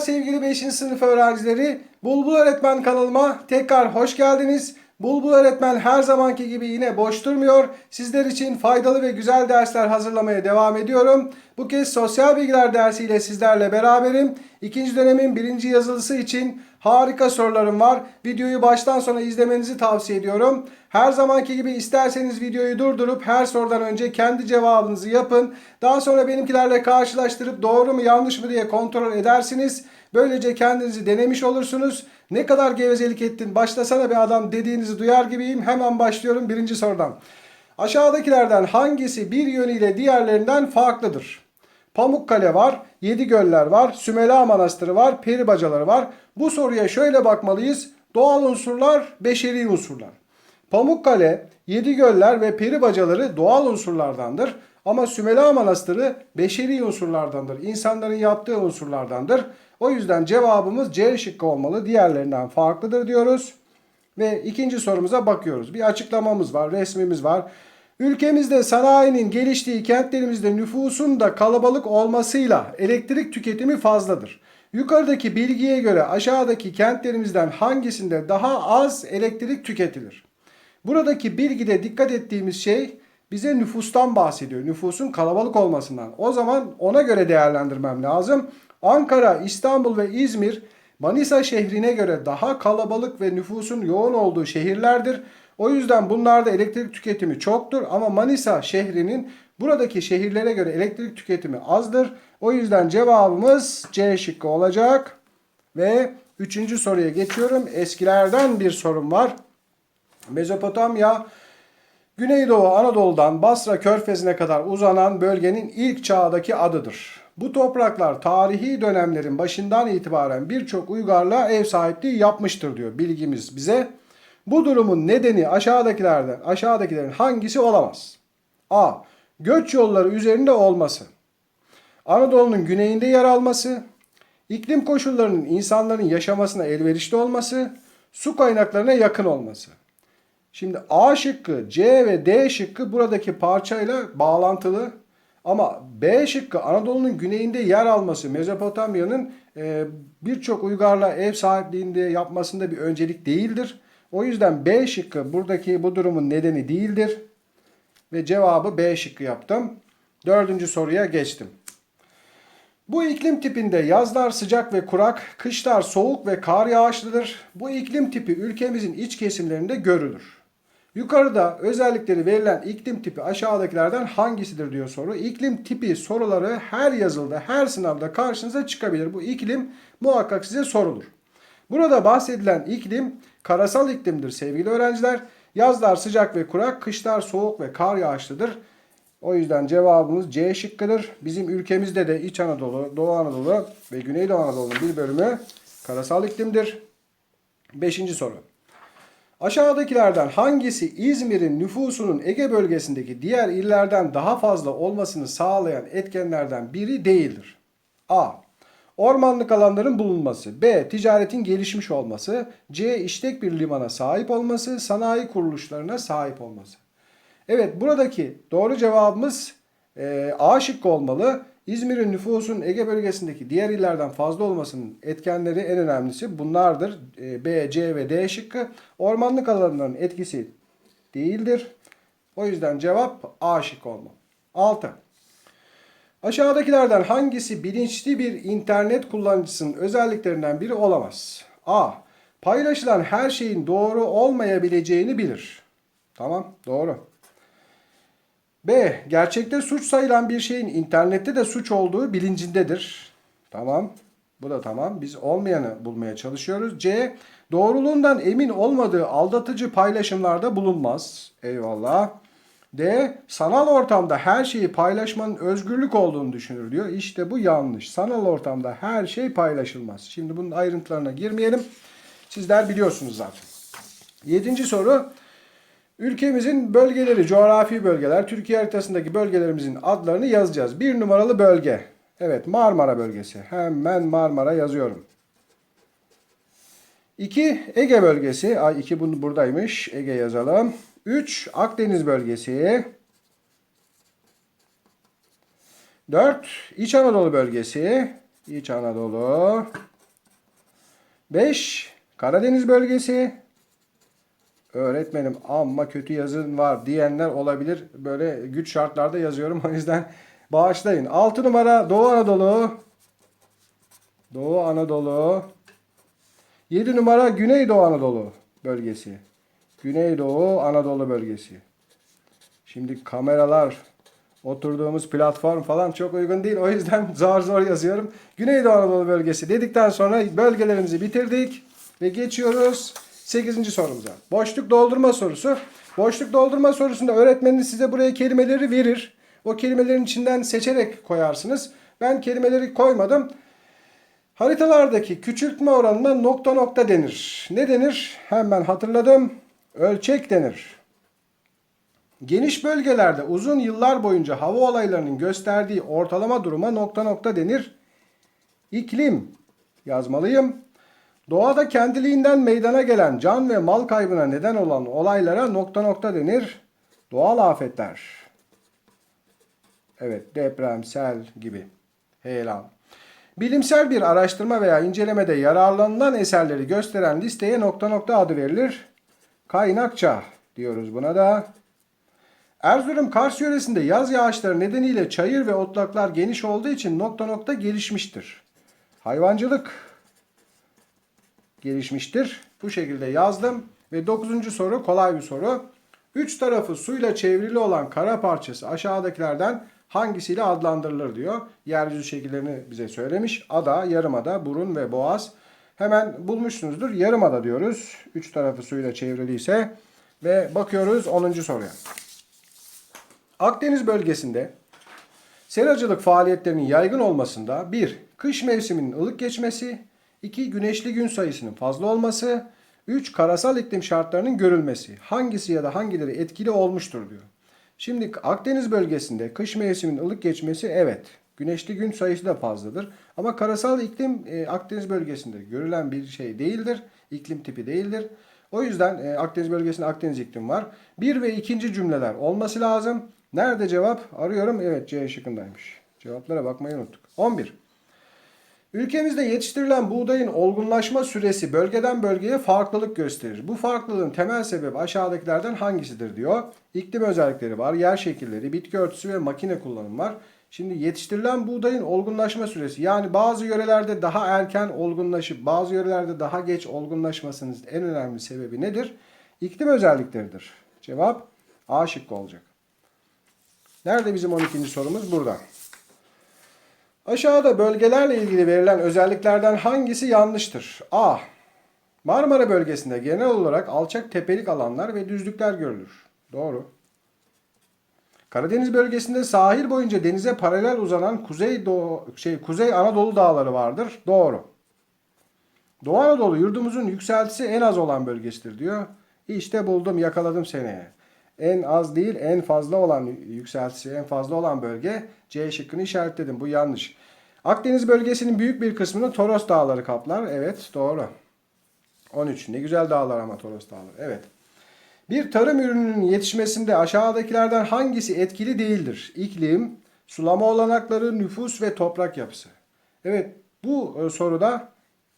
Sevgili 5. sınıf öğrencileri. Bulbul Öğretmen kanalıma tekrar hoş geldiniz. Bulbul Öğretmen her zamanki gibi yine boş durmuyor. Sizler için faydalı ve güzel dersler hazırlamaya devam ediyorum. Bu kez sosyal bilgiler dersiyle sizlerle beraberim. İkinci dönemin birinci yazılısı için harika sorularım var. Videoyu baştan sona izlemenizi tavsiye ediyorum. Her zamanki gibi isterseniz videoyu durdurup her sorudan önce kendi cevabınızı yapın. Daha sonra benimkilerle karşılaştırıp doğru mu yanlış mı diye kontrol edersiniz. Böylece kendinizi denemiş olursunuz. Ne kadar gevezelik ettin başlasana be adam dediğinizi duyar gibiyim. Hemen başlıyorum birinci sorudan. Aşağıdakilerden hangisi bir yönüyle diğerlerinden farklıdır? Pamukkale var, Yedi Göller var, Sümela Manastırı var, Peri Bacaları var. Bu soruya şöyle bakmalıyız. Doğal unsurlar, beşeri unsurlar. Pamukkale, Yedi Göller ve Peri Bacaları doğal unsurlardandır. Ama Sümela Manastırı beşeri unsurlardandır. İnsanların yaptığı unsurlardandır. O yüzden cevabımız C şıkkı olmalı. Diğerlerinden farklıdır diyoruz. Ve ikinci sorumuza bakıyoruz. Bir açıklamamız var, resmimiz var. Ülkemizde sanayinin geliştiği kentlerimizde nüfusun da kalabalık olmasıyla elektrik tüketimi fazladır. Yukarıdaki bilgiye göre aşağıdaki kentlerimizden hangisinde daha az elektrik tüketilir? Buradaki bilgide dikkat ettiğimiz şey bize nüfustan bahsediyor. Nüfusun kalabalık olmasından. O zaman ona göre değerlendirmem lazım. Ankara, İstanbul ve İzmir Manisa şehrine göre daha kalabalık ve nüfusun yoğun olduğu şehirlerdir. O yüzden bunlarda elektrik tüketimi çoktur ama Manisa şehrinin buradaki şehirlere göre elektrik tüketimi azdır. O yüzden cevabımız C şıkkı olacak. Ve üçüncü soruya geçiyorum. Eskilerden bir sorum var. Mezopotamya Güneydoğu Anadolu'dan Basra Körfezi'ne kadar uzanan bölgenin ilk çağdaki adıdır. Bu topraklar tarihi dönemlerin başından itibaren birçok uygarlığa ev sahipliği yapmıştır diyor bilgimiz bize. Bu durumun nedeni aşağıdakilerden aşağıdakilerin hangisi olamaz? A. Göç yolları üzerinde olması. Anadolu'nun güneyinde yer alması. iklim koşullarının insanların yaşamasına elverişli olması. Su kaynaklarına yakın olması. Şimdi A şıkkı, C ve D şıkkı buradaki parçayla bağlantılı. Ama B şıkkı Anadolu'nun güneyinde yer alması Mezopotamya'nın e, birçok uygarlığa ev sahipliğinde yapmasında bir öncelik değildir. O yüzden B şıkkı buradaki bu durumun nedeni değildir. Ve cevabı B şıkkı yaptım. Dördüncü soruya geçtim. Bu iklim tipinde yazlar sıcak ve kurak, kışlar soğuk ve kar yağışlıdır. Bu iklim tipi ülkemizin iç kesimlerinde görülür. Yukarıda özellikleri verilen iklim tipi aşağıdakilerden hangisidir diyor soru. İklim tipi soruları her yazılda, her sınavda karşınıza çıkabilir. Bu iklim muhakkak size sorulur. Burada bahsedilen iklim karasal iklimdir sevgili öğrenciler. Yazlar sıcak ve kurak, kışlar soğuk ve kar yağışlıdır. O yüzden cevabımız C şıkkıdır. Bizim ülkemizde de İç Anadolu, Doğu Anadolu ve Güneydoğu Anadolu'nun bir bölümü karasal iklimdir. Beşinci soru. Aşağıdakilerden hangisi İzmir'in nüfusunun Ege bölgesindeki diğer illerden daha fazla olmasını sağlayan etkenlerden biri değildir? A. Ormanlık alanların bulunması. B. Ticaretin gelişmiş olması. C. işlek bir limana sahip olması. Sanayi kuruluşlarına sahip olması. Evet buradaki doğru cevabımız e, A şıkkı olmalı. İzmir'in nüfusun Ege bölgesindeki diğer illerden fazla olmasının etkenleri en önemlisi bunlardır. E, B, C ve D şıkkı. Ormanlık alanların etkisi değildir. O yüzden cevap A şıkkı olmalı. 6. Aşağıdakilerden hangisi bilinçli bir internet kullanıcısının özelliklerinden biri olamaz? A. Paylaşılan her şeyin doğru olmayabileceğini bilir. Tamam, doğru. B. Gerçekte suç sayılan bir şeyin internette de suç olduğu bilincindedir. Tamam. Bu da tamam. Biz olmayanı bulmaya çalışıyoruz. C. Doğruluğundan emin olmadığı aldatıcı paylaşımlarda bulunmaz. Eyvallah. D. Sanal ortamda her şeyi paylaşmanın özgürlük olduğunu düşünür diyor. İşte bu yanlış. Sanal ortamda her şey paylaşılmaz. Şimdi bunun ayrıntılarına girmeyelim. Sizler biliyorsunuz zaten. Yedinci soru. Ülkemizin bölgeleri, coğrafi bölgeler, Türkiye haritasındaki bölgelerimizin adlarını yazacağız. Bir numaralı bölge. Evet Marmara bölgesi. Hemen Marmara yazıyorum. 2 Ege bölgesi. Ay 2 bunu buradaymış. Ege yazalım. 3 Akdeniz bölgesi. 4 İç Anadolu bölgesi. İç Anadolu. 5. Karadeniz bölgesi. Öğretmenim amma kötü yazın var diyenler olabilir. Böyle güç şartlarda yazıyorum. O yüzden bağışlayın. 6 numara Doğu Anadolu. Doğu Anadolu. 7 numara Güneydoğu Anadolu bölgesi. Güneydoğu Anadolu bölgesi. Şimdi kameralar, oturduğumuz platform falan çok uygun değil. O yüzden zor zor yazıyorum. Güneydoğu Anadolu bölgesi dedikten sonra bölgelerimizi bitirdik ve geçiyoruz 8. sorumuza. Boşluk doldurma sorusu. Boşluk doldurma sorusunda öğretmeniniz size buraya kelimeleri verir. O kelimelerin içinden seçerek koyarsınız. Ben kelimeleri koymadım. Haritalardaki küçültme oranına nokta nokta denir. Ne denir? Hemen hatırladım. Ölçek denir. Geniş bölgelerde uzun yıllar boyunca hava olaylarının gösterdiği ortalama duruma nokta nokta denir. İklim yazmalıyım. Doğada kendiliğinden meydana gelen can ve mal kaybına neden olan olaylara nokta nokta denir. Doğal afetler. Evet deprem, sel gibi. Heyelan. Bilimsel bir araştırma veya incelemede yararlanılan eserleri gösteren listeye nokta nokta adı verilir. Kaynakça diyoruz buna da. Erzurum Kars yöresinde yaz yağışları nedeniyle çayır ve otlaklar geniş olduğu için nokta nokta gelişmiştir. Hayvancılık gelişmiştir. Bu şekilde yazdım. Ve dokuzuncu soru kolay bir soru. Üç tarafı suyla çevrili olan kara parçası aşağıdakilerden hangisiyle adlandırılır diyor. Yeryüzü şekillerini bize söylemiş. Ada, yarımada, burun ve boğaz. Hemen bulmuşsunuzdur. Yarımada diyoruz. Üç tarafı suyla çevriliyse. Ve bakıyoruz 10. soruya. Akdeniz bölgesinde seracılık faaliyetlerinin yaygın olmasında 1. Kış mevsiminin ılık geçmesi, 2. Güneşli gün sayısının fazla olması, 3. Karasal iklim şartlarının görülmesi. Hangisi ya da hangileri etkili olmuştur diyor. Şimdi Akdeniz bölgesinde kış mevsiminin ılık geçmesi evet. Güneşli gün sayısı da fazladır. Ama karasal iklim e, Akdeniz bölgesinde görülen bir şey değildir. İklim tipi değildir. O yüzden e, Akdeniz bölgesinde Akdeniz iklim var. Bir ve ikinci cümleler olması lazım. Nerede cevap? Arıyorum. Evet C şıkkındaymış. Cevaplara bakmayı unuttuk. 11. Ülkemizde yetiştirilen buğdayın olgunlaşma süresi bölgeden bölgeye farklılık gösterir. Bu farklılığın temel sebebi aşağıdakilerden hangisidir diyor. İklim özellikleri var, yer şekilleri, bitki örtüsü ve makine kullanım var. Şimdi yetiştirilen buğdayın olgunlaşma süresi yani bazı yörelerde daha erken olgunlaşıp bazı yörelerde daha geç olgunlaşmasının en önemli sebebi nedir? İklim özellikleridir. Cevap A şıkkı olacak. Nerede bizim 12. sorumuz? Burada. Aşağıda bölgelerle ilgili verilen özelliklerden hangisi yanlıştır? A. Marmara bölgesinde genel olarak alçak tepelik alanlar ve düzlükler görülür. Doğru. Karadeniz bölgesinde sahil boyunca denize paralel uzanan Kuzey Doğu, şey Kuzey Anadolu dağları vardır. Doğru. Doğu Anadolu yurdumuzun yükseltisi en az olan bölgesidir diyor. İşte buldum, yakaladım seni. En az değil, en fazla olan yükseltisi, en fazla olan bölge C şıkkını işaretledim. Bu yanlış. Akdeniz bölgesinin büyük bir kısmını Toros Dağları kaplar. Evet, doğru. 13. Ne güzel dağlar ama Toros Dağları. Evet. Bir tarım ürününün yetişmesinde aşağıdakilerden hangisi etkili değildir? İklim, sulama olanakları, nüfus ve toprak yapısı. Evet, bu e, soruda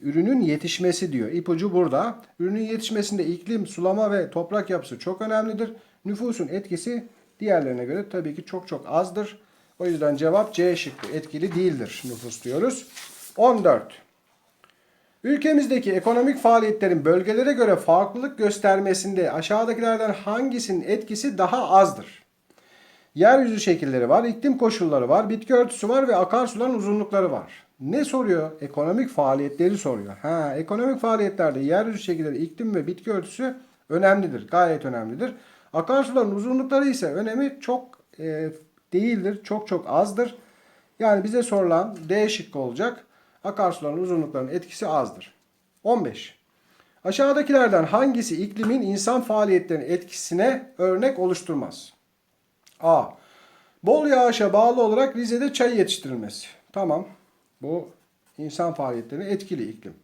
ürünün yetişmesi diyor. İpucu burada. Ürünün yetişmesinde iklim, sulama ve toprak yapısı çok önemlidir. Nüfusun etkisi diğerlerine göre tabii ki çok çok azdır. O yüzden cevap C şıkkı etkili değildir nüfus diyoruz. 14. Ülkemizdeki ekonomik faaliyetlerin bölgelere göre farklılık göstermesinde aşağıdakilerden hangisinin etkisi daha azdır? Yeryüzü şekilleri var, iklim koşulları var, bitki örtüsü var ve akarsuların uzunlukları var. Ne soruyor? Ekonomik faaliyetleri soruyor. Ha, ekonomik faaliyetlerde yeryüzü şekilleri, iklim ve bitki örtüsü önemlidir. Gayet önemlidir. Akarsuların uzunlukları ise önemi çok e, değildir. Çok çok azdır. Yani bize sorulan D şıkkı olacak. Akarsuların uzunluklarının etkisi azdır. 15. Aşağıdakilerden hangisi iklimin insan faaliyetlerinin etkisine örnek oluşturmaz? A. Bol yağışa bağlı olarak Rize'de çay yetiştirilmesi. Tamam. Bu insan faaliyetlerine etkili iklim.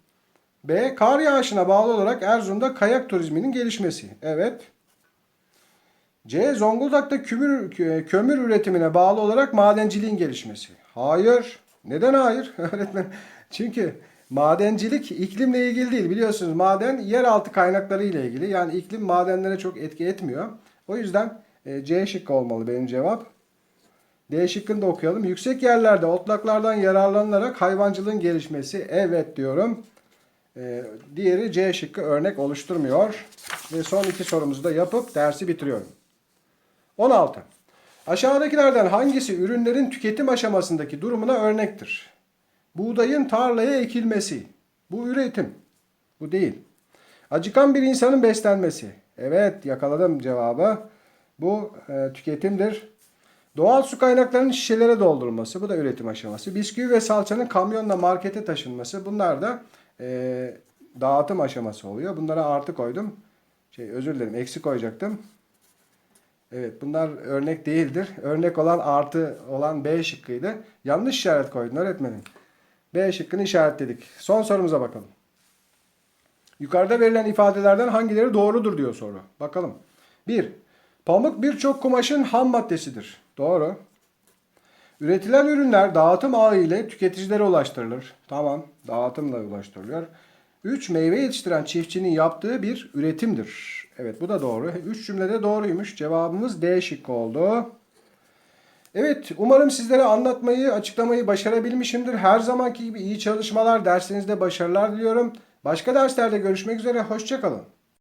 B. Kar yağışına bağlı olarak Erzurum'da kayak turizminin gelişmesi. Evet. C. Zonguldak'ta kömür, kömür üretimine bağlı olarak madenciliğin gelişmesi. Hayır. Neden hayır? Öğretmen. Çünkü Madencilik iklimle ilgili değil biliyorsunuz. Maden yeraltı kaynakları ile ilgili. Yani iklim madenlere çok etki etmiyor. O yüzden e, C şıkkı olmalı benim cevap. D şıkkını da okuyalım. Yüksek yerlerde otlaklardan yararlanılarak hayvancılığın gelişmesi. Evet diyorum. E, diğeri C şıkkı örnek oluşturmuyor. Ve son iki sorumuzu da yapıp dersi bitiriyorum. 16. Aşağıdakilerden hangisi ürünlerin tüketim aşamasındaki durumuna örnektir? Buğdayın tarlaya ekilmesi. Bu üretim. Bu değil. Acıkan bir insanın beslenmesi. Evet yakaladım cevabı. Bu e, tüketimdir. Doğal su kaynaklarının şişelere doldurulması. Bu da üretim aşaması. Bisküvi ve salçanın kamyonla markete taşınması. Bunlar da e, dağıtım aşaması oluyor. Bunlara artı koydum. Şey özür dilerim eksi koyacaktım. Evet bunlar örnek değildir. Örnek olan artı olan B şıkkıydı. Yanlış işaret koydun öğretmenim. B şıkkını işaretledik. Son sorumuza bakalım. Yukarıda verilen ifadelerden hangileri doğrudur diyor soru. Bakalım. 1. Pamuk birçok kumaşın ham maddesidir. Doğru. Üretilen ürünler dağıtım ağı ile tüketicilere ulaştırılır. Tamam. Dağıtımla ulaştırılıyor. 3. Meyve yetiştiren çiftçinin yaptığı bir üretimdir. Evet bu da doğru. 3 cümlede doğruymuş. Cevabımız D şıkkı oldu. Evet, umarım sizlere anlatmayı, açıklamayı başarabilmişimdir. Her zamanki gibi iyi çalışmalar, dersinizde başarılar diliyorum. Başka derslerde görüşmek üzere, hoşçakalın.